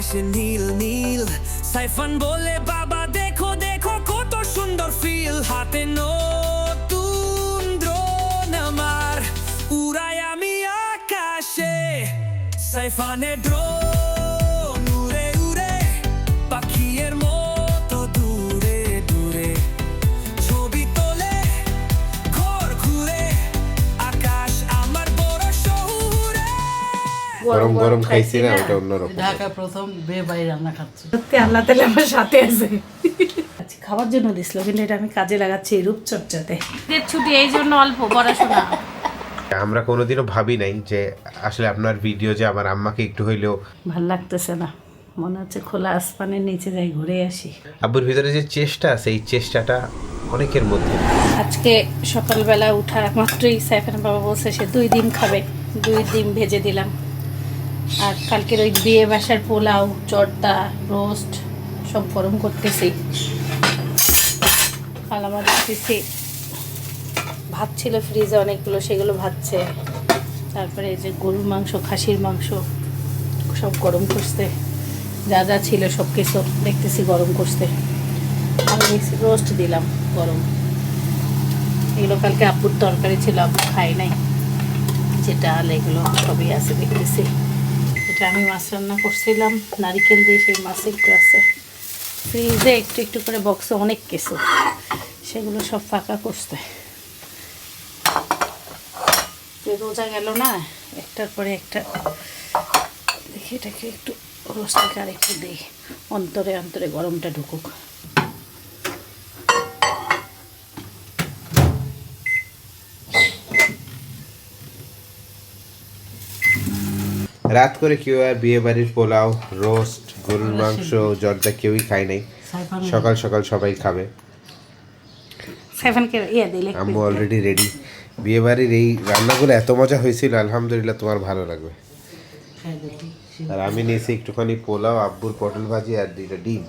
আকাশে নীল নীল। সাইফান বলে, বাবা, দেখো দেখো, কত সুন্দর ফিল হাতে নতুন ড্রোন আমার, উড়াই আমি আকাশে। সাইফানে ড্রোন গরম গরম খাইছি না ওটা অন্যরকম। ঢাকা প্রথম বে বাড়ি রান্না খাচ্ছি। সত্যি আল্লাহ তালা আমার সাথে আছে। আচ্ছা, খাওয়ার জন্য দিছিল কিন্তু এটা আমি কাজে লাগাচ্ছি এই রূপচর্চাতে। ঈদের ছুটি এই জন্য অল্প পড়াশোনা। আমরা কোনোদিনও ভাবি নাই যে আসলে আপনার ভিডিও যে আমার আম্মাকে একটু হইলেও ভালো লাগতেছে না। মনে হচ্ছে খোলা আসমানের নিচে যাই ঘুরে আসি। আব্বুর ভিতরে যে চেষ্টা আছে এই চেষ্টাটা অনেকের মধ্যে। আজকে সকালবেলা উঠা মাত্রই সাইফান বাবা বলছে সে দুই ডিম খাবে। দুই ডিম ভেজে দিলাম। আর কালকের ওই বিয়ে বাসার পোলাও, চর্দা, রোস্ট সব গরম করতেছি। কালামা দেখতেছি ভাত ছিল ফ্রিজে, অনেকগুলো সেগুলো ভাজছে। তারপরে এই যে গরুর মাংস, খাসির মাংস সব গরম করতে যা যা ছিল সব কিছু দেখতেছি গরম করতে আমি রোস্ট দিলাম গরম। এগুলো কালকে আব্বুর তরকারি ছিল, আব্বু খাই নাই। যে ডাল এগুলো সবই আছে দেখতেছি। এটা আমি মাছ রান্না করছিলাম। নারিকেল দিয়ে সেই মাছ একটু আছে। ফ্রিজে একটু একটু করে বক্সে অনেক কিছু। সেগুলো সব ফাঁকা করতে রোজা গেল না, একটার পরে একটা। দেখি এটাকে একটু রোস্টটাকে আর একটু দিই। অন্তরে অন্তরে গরমটা ঢুকুক। রাত করে কেউ আর বিয়ে বাড়ির পোলাও রোস্ট গরুর মাংস জর্দা কেউই খায় নাই। সকাল সকাল সবাই খাবে। আম্মু অলরেডি রেডি বিয়ে বাড়ির এই রান্নাগুলো এত মজা হয়েছিল আলহামদুলিল্লাহ তোমার ভালো লাগবে। আর আমি নিয়েছি একটুখানি পোলাও আব্বুর পটল ভাজি আর দুইটা ডিম।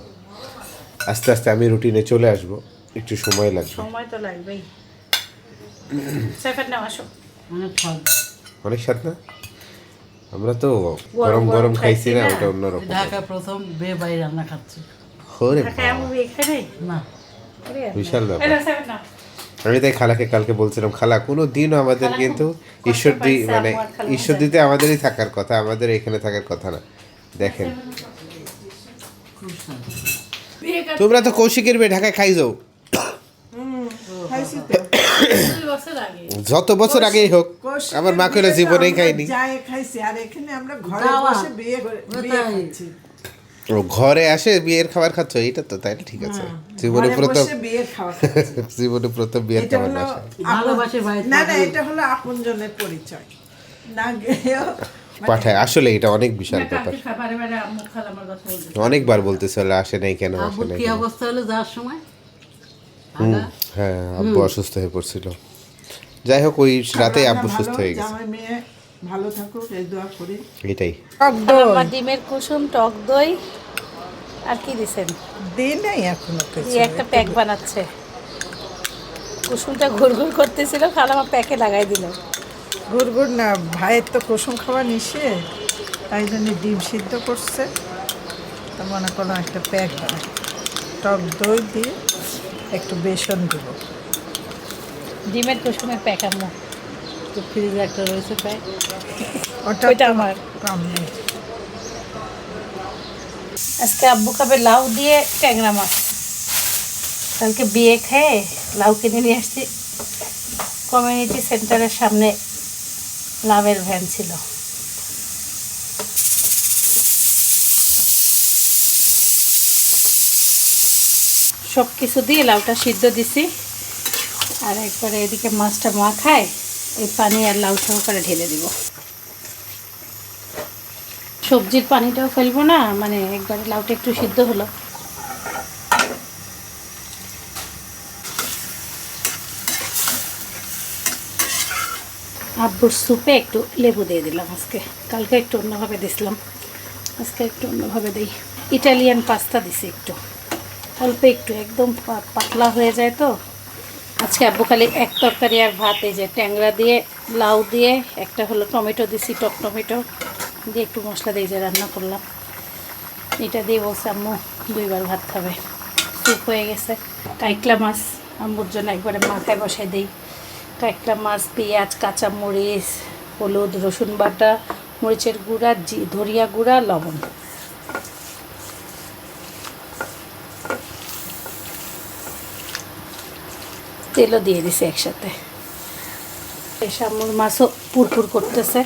আস্তে আস্তে আমি রুটিনে চলে আসব। একটু সময় লাগবে। সময় তো লাগবেই। সেভেন নাও আসো। অনেক স্বাদ। অনেক স্বাদ না? আমরা তো গরম গরম খাইছি না ওটা অন্যরকম। ঢাকা প্রথম বে বাড়ি রান্না খাচ্ছি। ওরে না। বিশাল ব্যাপার। আমি তাই খালাকে কালকে বলছিলাম খালা কোনো দিনও আমাদের কিন্তু খুব ঈশ্বর দি মানে আমার ঈশ্বর দিতে আমাদেরই থাকার কথা আমাদের এখানে থাকার কথা না। দেখেন। তোমরা তো কৌশিকের মেয়ে ঢাকায় খাই যাও দুই বছর আগে। যত বছর আগেই হোক আমার মা করে জীবনেই খাইনি। যাই খাইছি আর এখানে আমরা ঘরে বসে বিয়ে করে- বিয়ে। ও ঘরে আসে বিয়ের খাবার খাচ্ছ এটা তো তাই ঠিক আছে। জীবনে প্রথম বিয়ের খাওয়া খাচ্ছি। জীবনে প্রথম বিয়ের খাবার ভালোবাসে না না এটা হলো আপনজনের পরিচয়। না গেলেও পাঠায়। আসলে এটা অনেক বিশাল ব্যাপার। কালকে খাবারে বারে আম্মু খালা আমার কথা বলতে অনেকবার বলতেছে আসে নাই কেন আসে নাই কি অবস্থা হলো যাওয়ার সময়? হুম, হ্যাঁ আব্বু অসুস্থ হয়ে পড়ছিল। যাই হোক ওই রাতেই আব্বু সুস্থ হয়ে গেছে। ভালো থাকুক এই দোয়া করি। এটাই। আমার ডিমের কুসুম টক দই আর কি দিছেন? দিই নাই এখনও কিছু। একটা প্যাক বানাচ্ছে। কুসুমটা ঘুরঘুর করতেছিল খালা আমার প্যাকে লাগাই দিল। গুড় না ভাইয়ের তো কুসুম খাওয়া নিষে তাই জন্য ডিম সিদ্ধ করছে। তো মনে করলাম একটা প্যাক বানাই। টক দই দিয়ে একটু বেসন দিব। ডিমের কুসুমের প্যাক আম্মু তো ফ্রিজে একটা রয়েছে প্যাক ওটা আমার। কম নেই আজকে আব্বু খাবে লাউ দিয়ে ট্যাংরা মাছ। কালকে বিয়ে খেয়ে লাউ কিনে নিয়ে আসছি। কমিউনিটি সেন্টারের সামনে লাভের ভ্যান ছিল। সব কিছু দিয়ে লাউটা সিদ্ধ দিছি। আর একবারে এদিকে মাছটা মাখায়, এই পানি আর লাউ সহকারে ঢেলে দিব। সবজির পানিটাও ফেলব না মানে একবারে লাউটা একটু সিদ্ধ হলো। আব্বুর স্যুপে একটু লেবু দিয়ে দিলাম আজকে। কালকে একটু অন্যভাবে দিছিলাম। আজকে একটু অন্যভাবে দিই। ইটালিয়ান পাস্তা দিছি একটু। অল্প একটু, একদম পাতলা হয়ে যায় তো। আজকে আব্বু খালি এক তরকারি আর ভাত, এই যে ট্যাংরা দিয়ে, লাউ দিয়ে, একটা হলো টমেটো দিছি, টক টমেটো দিয়ে একটু মশলা দিয়ে যে রান্না করলাম। এটা দিয়ে বলছে, আম্মু, দুইবার ভাত খাবে। স্যুপ হয়ে গেছে। কাইকলা মাছ, আম্মুর জন্য একবারে মাথায় বসাই দিই। কাইকলা মাছ, পেঁয়াজ, কাঁচা মরিচ, হলুদ, রসুন বাটা, মরিচের গুঁড়া ধরিয়া গুঁড়া, লবণ। তেলও দিয়ে দিছি একসাথে। শামুর মাছও পুরপুর করতেছে।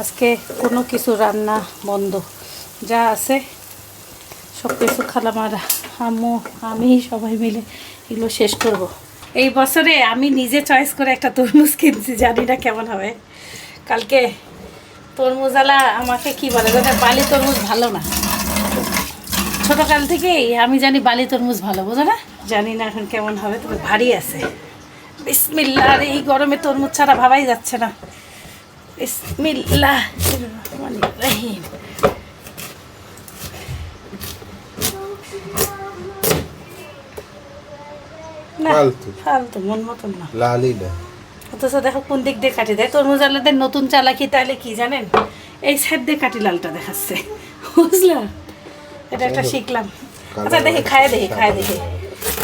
আজকে কোনো কিছু রান্না বন্ধ। যা আছে সব কিছু খালামারা, আম্মু, আমি সবাই মিলে এগুলো শেষ করব। এই বছরে আমি নিজে চয়েস করে একটা তরমুজ কিনছি, জানি না কেমন হবে। কালকে তরমুজালা আমাকে কি বলে দাদা বালি তরমুজ ভালো না। ছোটকাল থেকেই আমি জানি বালি তরমুজ ভালো, বোঝো না? জানি না এখন কেমন হবে তবে ভারী আছে। বিসমিল্লা এই গরমে তরমুজ ছাড়া ভাবাই যাচ্ছে না। বিসমিল্লাহ রহিম। ফালতু। ফালতু মন মতন না। লালই না। অথচ দেখো কোন দিক দিয়ে কাটি দেয়। তরমুজ আলাদের নতুন চালাকি তাহলে কি জানেন? এই সাইড দিয়ে কাটি লালটা দেখাচ্ছে। বুঝলা? এটা একটা শিখলাম। আচ্ছা দেখি খায় দেখি খায় দেখি।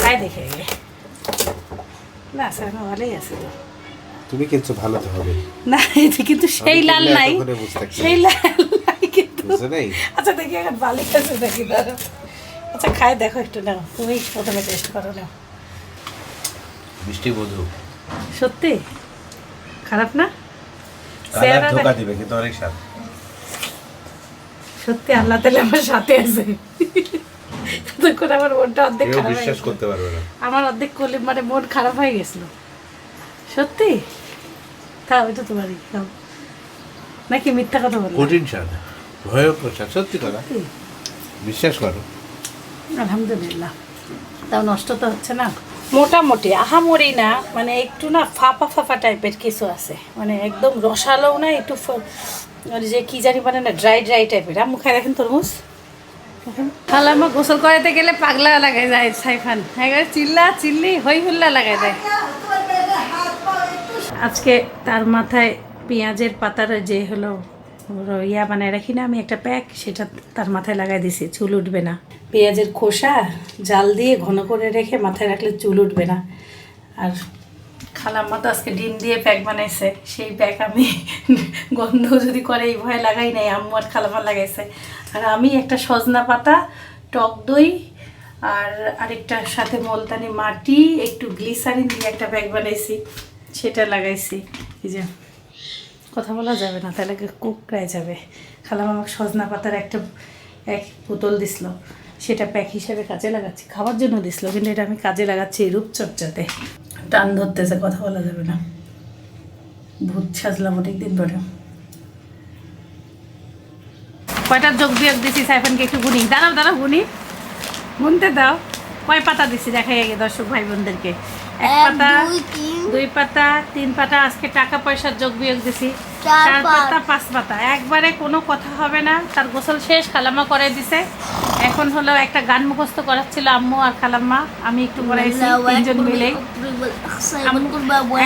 খায় দেখে না স্যার ভালোই আছে তো। তুমি কিন্তু ভালো তো হবে। না এটা কিন্তু সেই লাল নাই। সেই লাল নাই কিন্তু। আচ্ছা দেখি এখন বালি আছে দেখি আচ্ছা খায় দেখো একটু নাও। তুমি প্রথমে টেস্ট করো নাও। মিষ্টি মধু সত্যি? খারাপ না? ধোকা দিবে কিন্তু অনেক স্বাদ। সত্যি আল্লাহ তালে আমার সাথে আছে। তখন আমার মনটা অর্ধেক খারাপ বিশ্বাস করতে পারবে না। আমার অর্ধেক করলে মানে মন খারাপ হয়ে গেছিল। সত্যি? তাও এটা খাও নাকি মিথ্যা কথা বলব কঠিন স্বাদ। ভয়ঙ্কর স্বাদ সত্যি কথা। বিশ্বাস করো। আলহামদুলিল্লাহ। তাও নষ্ট তো হচ্ছে না। মোটামুটি আহামরি না মানে একটু না ফাঁপা ফাঁপা টাইপের কিছু আছে। মানে একদম রসালো না একটু যে কি জানি মানে না ড্রাই ড্রাই টাইপের। আম্মু খাই দেখেন তরমুজ? খালাম্মা গোসল করাতে গেলে পাগলা লাগাই যায় সাইফান। চিল্লা চিল্লি হই হুল্লা লাগাই দেয় আজকে তার মাথায় পেঁয়াজের পাতার যে হলো ইয়া বানায় রাখি না, আমি একটা প্যাক, সেটা তার মাথায় লাগাই দিছি, চুল উঠবে না। পেঁয়াজের খোসা জাল দিয়ে ঘন করে রেখে মাথায় রাখলে চুল উঠবে না। আর খালাম্মা তো আজকে ডিম দিয়ে প্যাক বানাইছে। সেই প্যাক আমি গন্ধ যদি করে এই ভয় লাগাই নাই, আম্মু আর খালাম্মা লাগাইছে। আর আমি একটা সজনা পাতা, টক দই আর আরেকটার সাথে মলতানি মাটি, একটু গ্লিসারিন দিয়ে একটা ব্যাগ বানাইছি। সেটা লাগাইছি। এই যে, কথা বলা যাবে না, তাহলে কুকড়ায় যাবে। খালাম আমাকে সজনা পাতার একটা, এক বোতল দিছিল। সেটা প্যাক হিসাবে কাজে লাগাচ্ছি। খাওয়ার জন্য দিছিল কিন্তু এটা আমি কাজে লাগাচ্ছি এই রূপচর্চাতে। টান ধরতেছে কথা বলা যাবে না। ভূত সাজলাম অনেক দিন পরে কয়টা যোগ বিয়োগ দিছি সাইফানকে একটু গুনি। দাঁড়াও দাঁড়াও গুনি। গুনতে দাও। কয় পাতা দিছি? দেখাই আগে দর্শক ভাই বোনদেরকে এক পাতা দুই পাতা তিন পাতা। আজকে টাকা পয়সার যোগ বিয়োগ দিছি। চার পাত। পাঁচ। পাতা। একবারে কোনো কথা হবে না। তার গোসল শেষ খালাম্মা করে দিছে। এখন হলো একটা গান মুখস্থ করাচ্ছিল আম্মু আর খালাম্মা। আমি একটু করাইছি তিনজন মিলেই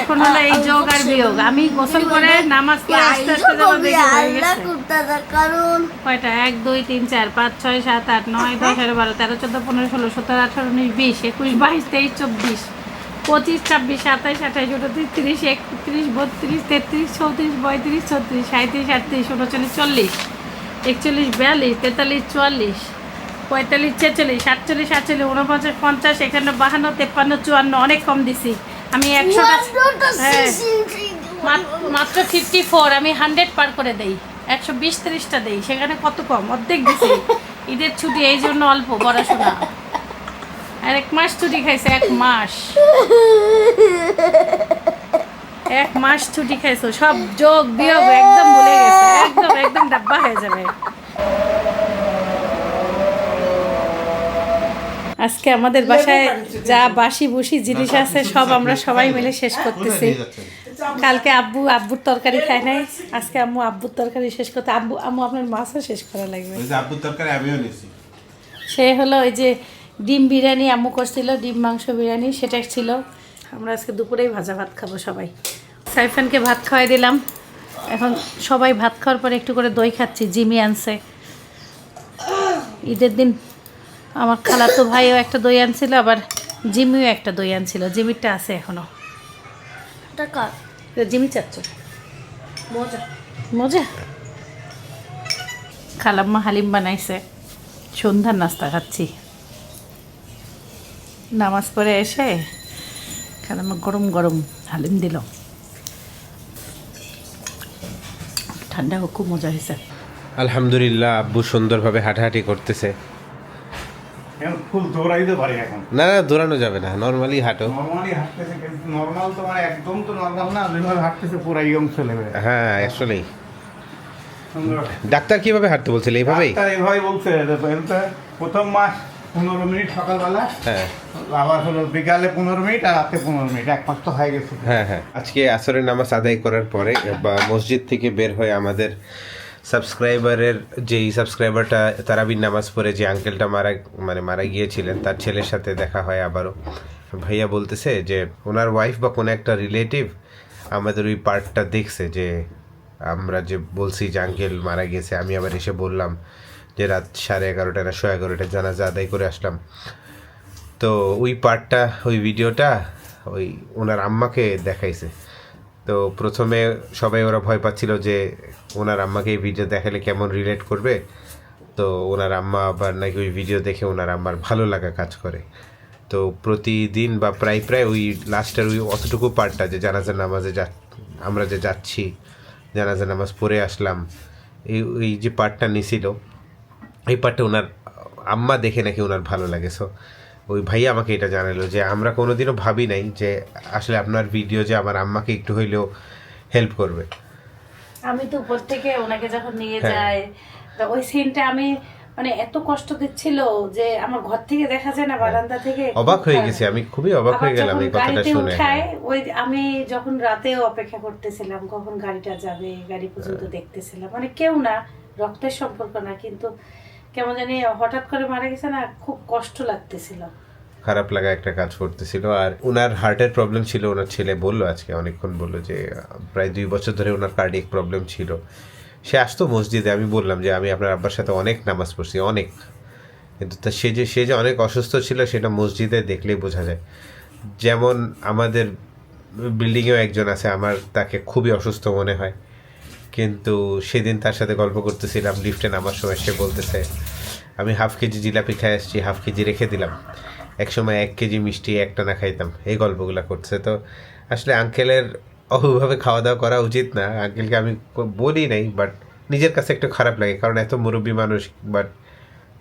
এখন হলো এই যোগ আর বিয়োগ। আমি গোসল করে নামাজ পড়ে আস্তে আস্তে যেন দেখে গেছে। কারণ কয়টা? এক দুই তিন চার পাঁচ ছয় সাত আট নয় দশ এগারো বারো তেরো চোদ্দ পনেরো ষোলো সতেরো আঠারো উনিশ বিশ একুশ বাইশ তেইশ চব্বিশ। পঁচিশ ছাব্বিশ সাতাইশ আঠাইশ উনত্রিশ তিরিশ একত্রিশ বত্রিশ তেত্রিশ চৌত্রিশ পঁয়ত্রিশ ছত্রিশ সাঁত্রিশ আটত্রিশ উনচল্লিশ চল্লিশ একচল্লিশ বিয়াল্লিশ তেতাল্লিশ চুয়াল্লিশ পঁয়তাল্লিশ ছেচল্লিশ সাতচল্লিশ আটচল্লিশ উনপঞ্চাশ পঞ্চাশ একান্ন বাহান্ন তেপ্পান্ন চুয়ান্ন অনেক কম দিছি। আমি একশোটা হ্যাঁ। মাত- মাত্র ফিফটি ফোর আমি হান্ড্রেড পার করে দেই। একশো বিশ তিরিশটা দেই। সেখানে কত কম? অর্ধেক দিছি। ঈদের ছুটি এই জন্য অল্প পড়াশোনা। আর এক মাস ছুটি খাইছে এক মাস। এক মাস ছুটি খাইছো সব যোগ বিয়োগ একদম ভুলে গেছে একদম একদম ডাব্বা হয়ে যাবে। আজকে আমাদের বাসায় যা বাসি বুসি জিনিস আছে সব আমরা সবাই মিলে শেষ করতেছি। কালকে আব্বু আব্বুর তরকারি খায় নাই আজকে আম্মু আব্বুর তরকারি শেষ করতে আব্বু আম্মু আপনার মাছও শেষ করা লাগবে। আব্বুর তরকারি আমিও নিছি সে হলো ওই যে ডিম বিরিয়ানি আম্মু করছিল ডিম মাংস বিরিয়ানি সেটা ছিল। আমরা আজকে দুপুরেই ভাজা ভাত খাব সবাই। সাইফানকে ভাত খাওয়াই দিলাম। এখন সবাই ভাত খাওয়ার পরে একটু করে দই খাচ্ছি জিমি আনছে। ঈদের দিন আমার খালাতো ভাইও একটা দই আনছিল আবার জিমিও একটা দই আনছিল। জিমিরটা আছে এখনও। টাকা জিমি চাচ্ছ মজা। মজা? খালাম্মা হালিম বানাইছে। সন্ধ্যার নাস্তা খাচ্ছি। নামাজ পড়ে এসে খালাম্মা গরম গরম হালিম দিল। ঠান্ডা খুব মজা হয়েছে। আলহামদুলিল্লাহ আব্বু সুন্দরভাবে হাঁটাহাঁটি করতেছে। ফুল দৌড়াইতে পারি এখন। না না দৌড়ানো যাবে না নর্মালি হাঁটো। নর্মালি হাঁটতেছে নর্মাল তো মানে একদম তো নর্মাল না যেভাবে হাঁটতেছে পুরো ইয়ং ছেলে হ্যাঁ আসলেই। ডাক্তার কীভাবে হাঁটতে বলছিল এইভাবেই? ডাক্তার এভাবে বলছে প্রথম মাস পনেরো মিনিট সকালবেলা হ্যাঁ। আবার হলো বিকালে পনেরো মিনিট আর রাতে পনেরো মিনিট এক মাস তো হয়ে গেছে। হ্যাঁ হ্যাঁ। আজকে আসরের নামাজ আদায় করার পরে বা মসজিদ থেকে বের হয়ে আমাদের সাবস্ক্রাইবারের যেই সাবস্ক্রাইবারটা তারাবির নামাজ পড়ে যে আঙ্কেলটা মারা মানে মারা গিয়েছিলেন তার ছেলের সাথে দেখা হয় আবারও। ভাইয়া বলতেছে যে ওনার ওয়াইফ বা কোনো একটা রিলেটিভ আমাদের ওই পার্টটা দেখছে যে আমরা যে বলছি যে আঙ্কেল মারা গেছে আমি আবার এসে বললাম যে রাত সাড়ে এগারোটা না শো এগারোটা জানাজা আদায় করে আসলাম। তো ওই পার্টটা, ওই ভিডিওটা ওই ওনার আম্মাকে দেখাইছে। তো প্রথমে সবাই ওরা ভয় পাচ্ছিল যে ওনার আম্মাকে এই ভিডিও দেখালে কেমন রিলেট করবে। তো ওনার আম্মা আবার নাকি ওই ভিডিও দেখে ওনার আম্মার ভালো লাগা কাজ করে। তো প্রতিদিন বা প্রায় প্রায় ওই লাস্টের ওই অতটুকু পার্টটা যে জানাজা নামাজে যা, আমরা যে যাচ্ছি, জানাজা নামাজ পড়ে আসলাম, এই ওই যে পার্টটা নিছিল এই পার্টটা ওনার আম্মা দেখে নাকি ওনার ভালো লাগে। সো ওই ভাইয়া আমাকে এটা জানালো যে আমরা কোনোদিনও ভাবি নাই যে আসলে আপনার ভিডিও যে আমার আম্মাকে একটু হইলেও হেল্প করবে। আমি তো উপর থেকে ওনাকে যখন নিয়ে হ্যাঁ। যাই তা ওই সিনটা আমি মানে এত কষ্ট দিচ্ছিল যে আমার ঘর থেকে দেখা যায় না বারান্দা থেকে। অবাক হয়ে খারাপ। গেছি আমি খুবই অবাক হয়ে গেলাম এই কথাটা শুনে। ওই আমি যখন রাতেও অপেক্ষা করতেছিলাম কখন গাড়িটা যাবে গাড়ি পর্যন্ত দেখতেছিলাম। মানে কেউ না রক্তের সম্পর্ক না কিন্তু কেমন জানি হঠাৎ করে মারা গেছে না, খুব কষ্ট লাগতেছিল। খারাপ লাগা একটা কাজ করতেছিল। আর ওনার হার্টের প্রবলেম ছিল ওনার ছেলে বলল আজকে, অনেকক্ষণ বলল যে, প্রায় দুই বছর ধরে ওনার কার্ডিক প্রবলেম ছিল। সে আসতো মসজিদে, আমি বললাম যে, আমি আপনার আব্বার সাথে অনেক নামাজ পড়ছি, অনেক। কিন্তু তা সে যে সে যে অনেক অসুস্থ ছিল, সেটা মসজিদে দেখলেই বোঝা যায়। যেমন আমাদের বিল্ডিংয়েও একজন আছে, আমার তাকে খুবই অসুস্থ মনে হয়। কিন্তু সেদিন তার সাথে গল্প করতেছিলাম লিফটে নামার সময় সে বলতেছে, আমি হাফ কেজি জিলাপি খাই আসছি হাফ কেজি রেখে দিলাম। এক সময় এক কেজি মিষ্টি, একটা না খাইতাম। এই গল্পগুলো করছে তো আসলে আঙ্কেলের অভাবে খাওয়া দাওয়া করা উচিত না। আঙ্কেলকে আমি বলি নাই বাট নিজের কাছে একটু খারাপ লাগে, কারণ এত মুরব্বী মানুষ বাট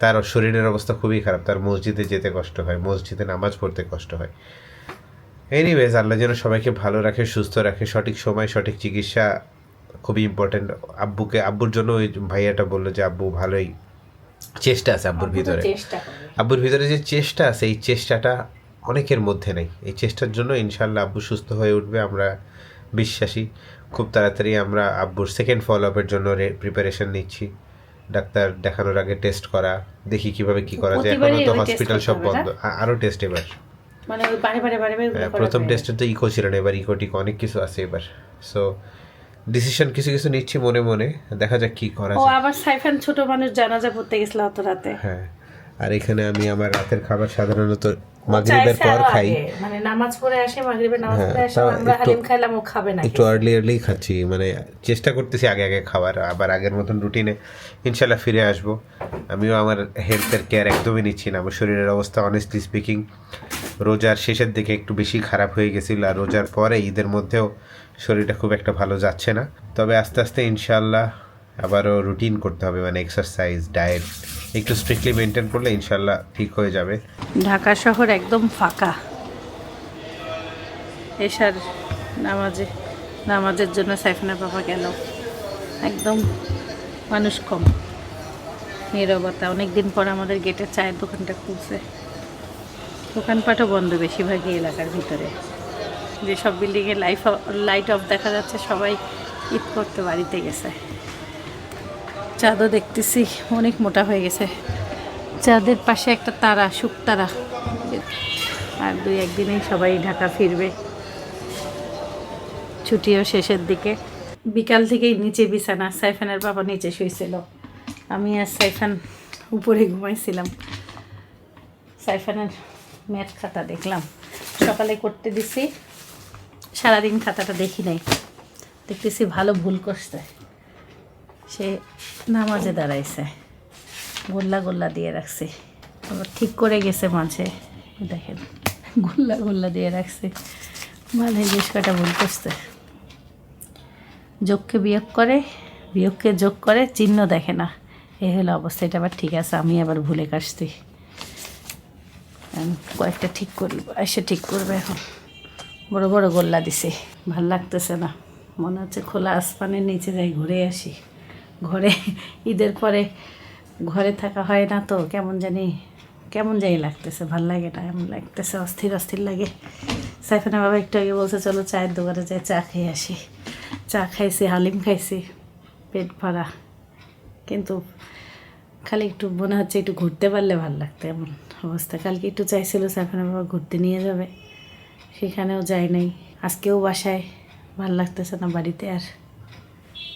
তার শরীরের অবস্থা খুবই খারাপ। তার মসজিদে যেতে কষ্ট হয়, মসজিদে নামাজ পড়তে কষ্ট হয়। এনিওয়েজ আল্লাহ যেন সবাইকে ভালো রাখে, সুস্থ রাখে, সঠিক সময়, সঠিক চিকিৎসা ইম্পর্টেন্ট আব্বুকে আব্বুর জন্য ওই ভাইয়াটা বলল যে আব্বু ভালোই চেষ্টা আছে আব্বুর ভিতরে। আব্বুর ভিতরে যে চেষ্টা আছে এই চেষ্টাটা অনেকের মধ্যে নেই। এই চেষ্টার জন্য ইনশাল্লাহ আব্বু সুস্থ হয়ে উঠবে আমরা বিশ্বাসী। খুব তাড়াতাড়ি আমরা আব্বুর সেকেন্ড ফলো আপের জন্য প্রিপারেশন নিচ্ছি। ডাক্তার দেখানোর আগে টেস্ট করা দেখি কীভাবে কি করা যায়। এখনও তো হসপিটাল সব বন্ধ। আ- আরও টেস্ট এবার। মানে হ্যাঁ, প্রথম। টেস্টে তো ইকো ছিল না এবার ইকো টিকো অনেক কিছু আছে এবার। সো ডিসিশন কিছু কিছু নিচ্ছি মনে মনে। দেখা যাক কি করা ও আবার সাইফান ছোট মানুষ জানাজা পড়তে গেছিল অত রাতে। হ্যাঁ আর এখানে আমি আমার রাতের খাবার সাধারণত মাগরিবের পর খাই। মানে নামাজ পড়ে আসে মাগরিবের নামাজ হ্যাঁ, পড়ে আসে আমরা হালিম খাইলাম ও খাবে না একটু আর্লি আর্লি খাচ্ছি মানে চেষ্টা করতেছি আগে আগে খাবার আবার আগের মতন রুটিনে ইনশাল্লাহ ফিরে আসব। আমিও আমার হেলথের কেয়ার একদমই নিচ্ছি না আমার শরীরের অবস্থা অনেস্টলি স্পিকিং রোজার শেষের দিকে একটু বেশি খারাপ হয়ে গেছিল আর রোজার পরে ঈদের মধ্যেও শরীরটা খুব একটা ভালো যাচ্ছে না। তবে আস্তে আস্তে ইনশাল্লাহ আবারও রুটিন করতে হবে মানে এক্সারসাইজ ডায়েট একটু স্ট্রিক্টলি মেনটেন করলে ইনশাল্লাহ ঠিক হয়ে যাবে। ঢাকা শহর একদম ফাঁকা। এসার নামাজে, নামাজের জন্য সাইফনা বাবা গেল। একদম মানুষ কম। নিরবতা অনেক দিন পর আমাদের গেটের চায়ের দোকানটা খুলছে। দোকানপাটও বন্ধ বেশিরভাগই এলাকার ভিতরে। যেসব বিল্ডিংয়ে লাইফ লাইট অফ দেখা যাচ্ছে, সবাই ঈদ করতে বাড়িতে গেছে। চাঁদও দেখতেছি, অনেক মোটা হয়ে গেছে। চাঁদের পাশে একটা তারা শুকতারা আর দুই একদিনেই সবাই ঢাকা ফিরবে। ছুটিও শেষের দিকে। বিকাল থেকেই নিচে বিছানা, সাইফানের বাবা নিচে শুয়েছিল আমি আর সাইফান উপরে ঘুমাইছিলাম। সাইফানের ম্যাথ খাতা দেখলাম। সকালে করতে দিছি। সারাদিন খাতাটা দেখি নাই। দেখতেছি ভালো ভুল করছে। সে নামাজে দাঁড়াইছে। গোল্লা গোল্লা দিয়ে রাখছে। আবার ঠিক করে গেছে মাঝে। দেখেন, গোল্লা গোল্লা দিয়ে রাখছে। মানে বেশ কটা ভুল করছে। যোগকে বিয়োগ করে, বিয়োগকে যোগ করে, চিহ্ন দেখে না। এই হলো অবস্থা, এটা আবার ঠিক আছে, আমি আবার ভুলে কাটছি। কয়েকটা ঠিক করি এসে ঠিক করবে এখন। বড় বড় গোল্লা দিছে। ভালো লাগতেছে না। মনে হচ্ছে খোলা আসমানের নিচে যাই ঘুরে আসি। ঘরে, ঈদের পরে ঘরে থাকা হয় না তো, কেমন জানি কেমন জানি লাগতেছে। ভালো লাগে না, এমন লাগতেছে, অস্থির অস্থির লাগে। সাইফানা বাবা একটু আগে বলছে, চলো চায়ের দোকানে যাই, চা খেয়ে আসি। চা খাইছি, হালিম খাইছি, পেট ভরা। কিন্তু খালি একটু মনে হচ্ছে একটু ঘুরতে পারলে ভালো লাগতো, এমন অবস্থা। কালকে একটু চাইছিল সাইফানা বাবা ঘুরতে নিয়ে যাবে। সেখানেও যাই নাই। আজকেও বাসায়। ভালো লাগতেছে না বাড়িতে আর।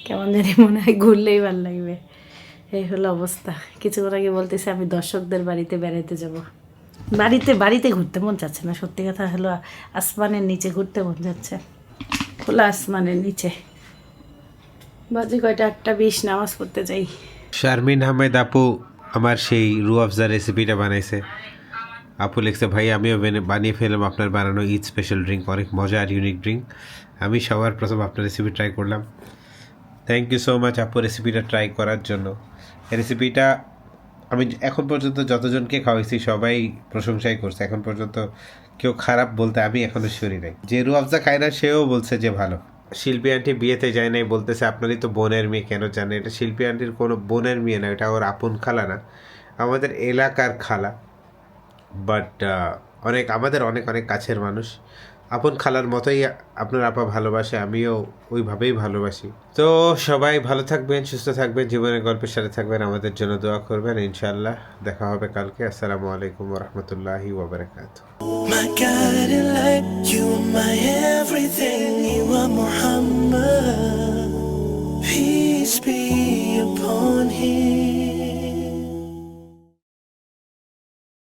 কেমন জানি মনে হয় ঘুরলেই ভালো লাগবে। এই হলো অবস্থা। কিছুক্ষণ আগে বলতেছে, আমি দর্শকদের বাড়িতে বেড়াইতে যাব। বাড়িতে বাড়িতে ঘুরতে মন যাচ্ছে না। সত্যি কথা হলো, আসমানের নিচে ঘুরতে মন যাচ্ছে। খোলা আসমানের নিচে। বাজে কয়টা? আটটা বিশ, নামাজ পড়তে যাই। শারমিন আহমেদ আপু আমার সেই রু আফজা রেসিপিটা বানাইছে। আপু লিখছে, ভাই, আমিও বেনে- বানিয়ে ফেললাম আপনার বানানো ঈদ স্পেশাল ড্রিঙ্ক অনেক মজা আর ইউনিক ড্রিঙ্ক আমি সবার প্রথম আপনার রেসিপি ট্রাই করলাম। থ্যাংক ইউ সো মাচ আপু রেসিপিটা ট্রাই করার জন্য। রেসিপিটা আমি এখন পর্যন্ত যতজনকে খাওয়াইছি, সবাই প্রশংসাই করছে। এখন পর্যন্ত কেউ খারাপ বলতে আমি এখনও শুনি নাই। যে রু আফজা খায় না, সেও বলছে যে ভালো। শিল্পী আন্টি বিয়েতে যায় নাই, বলতেছে, আপনারই তো বোনের মেয়ে, কেন জানে? এটা শিল্পী আন্টির কোনো বোনের মেয়ে না, এটা ওর আপন খালা না। আমাদের এলাকার খালা। বাট অনেক, আমাদের অনেক অনেক কাছের মানুষ। আপন খালার মতোই আপনার আপা ভালোবাসে, আমিও ওইভাবেই ভালোবাসি। তো সবাই ভালো থাকবেন, সুস্থ থাকবেন, জীবনের গল্পের সাথে থাকবেন, আমাদের জন্য দোয়া করবেন ইনশাল্লাহ দেখা হবে কালকে। আসসালামু আলাইকুম রহমতুল্লাহি ওবরাকাত. Peace be upon him.